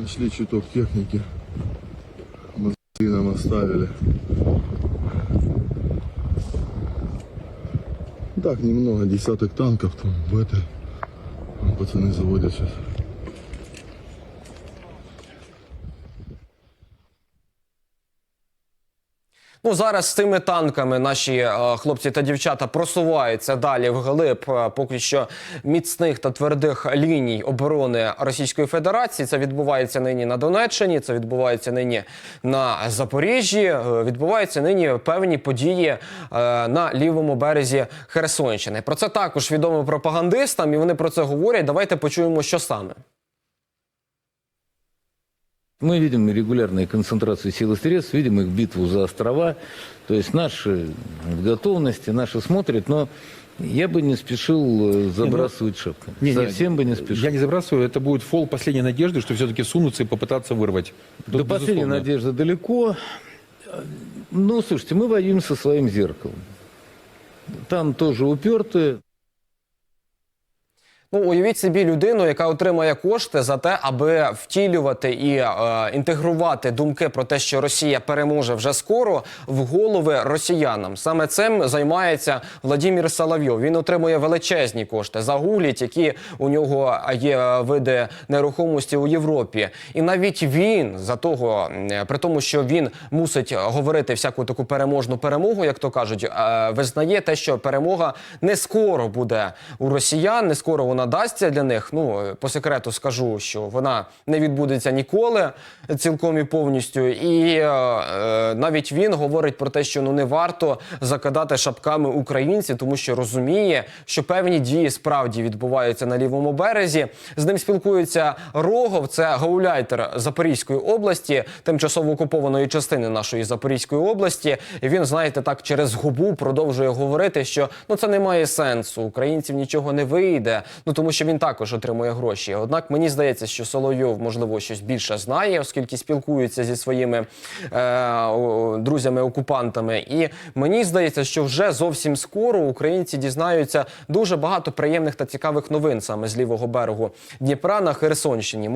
Нашли чуток техники. Мозги нам оставили. Так, немного, десяток танков там в этой. Пацаны заводят сейчас. Ну зараз з цими танками наші е, хлопці та дівчата просуваються далі вглиб е, поки що міцних та твердих ліній оборони Російської Федерації. Це відбувається нині на Донеччині, це відбувається нині на Запоріжжі. е, Відбуваються нині певні події на лівому березі Херсонщини. Про це також відомо пропагандистам, і вони про це говорять. Давайте почуємо, що саме. Мы видим регулярные концентрации сил и средств, видим их битву за острова. То есть наши в готовности, наши смотрят, но я бы не спешил э, забрасывать шапкой. Не, не, Совсем бы не спешил. Я не забрасываю, это будет фол последней надежды, что все-таки сунутся и попытаться вырвать. До Тут последней безусловно. надежды далеко. Ну, слушайте, мы воюем со своим зеркалом. Там тоже уперты. Ну, уявіть собі людину, яка отримує кошти за те, аби втілювати і е, інтегрувати думки про те, що Росія переможе вже скоро в голови росіянам. Саме цим займається Владимир Соловйов. Він отримує величезні кошти. Загугліть, які у нього є види нерухомості у Європі. І навіть він за того, при тому, що він мусить говорити всяку таку переможну перемогу, як то кажуть, е, визнає те, що перемога не скоро буде у росіян, не скоро вона дасться для них. Ну по секрету скажу, що вона не відбудеться ніколи цілком і повністю. І е, е, навіть він говорить про те, що ну не варто закидати шапками українців, тому що розуміє, що певні дії справді відбуваються на лівому березі. З ним спілкується Рогов, це гауляйтер Запорізької області, тимчасово окупованої частини нашої Запорізької області. І він, знаєте, так через губу продовжує говорити, що ну це не має сенсу. Українців нічого не вийде. Ну тому що він також отримує гроші. Однак мені здається, що Соловйов можливо щось більше знає, оскільки спілкується зі своїми е, друзями-окупантами. І мені здається, що вже зовсім скоро українці дізнаються дуже багато приємних та цікавих новин саме з лівого берегу Дніпра на Херсонщині.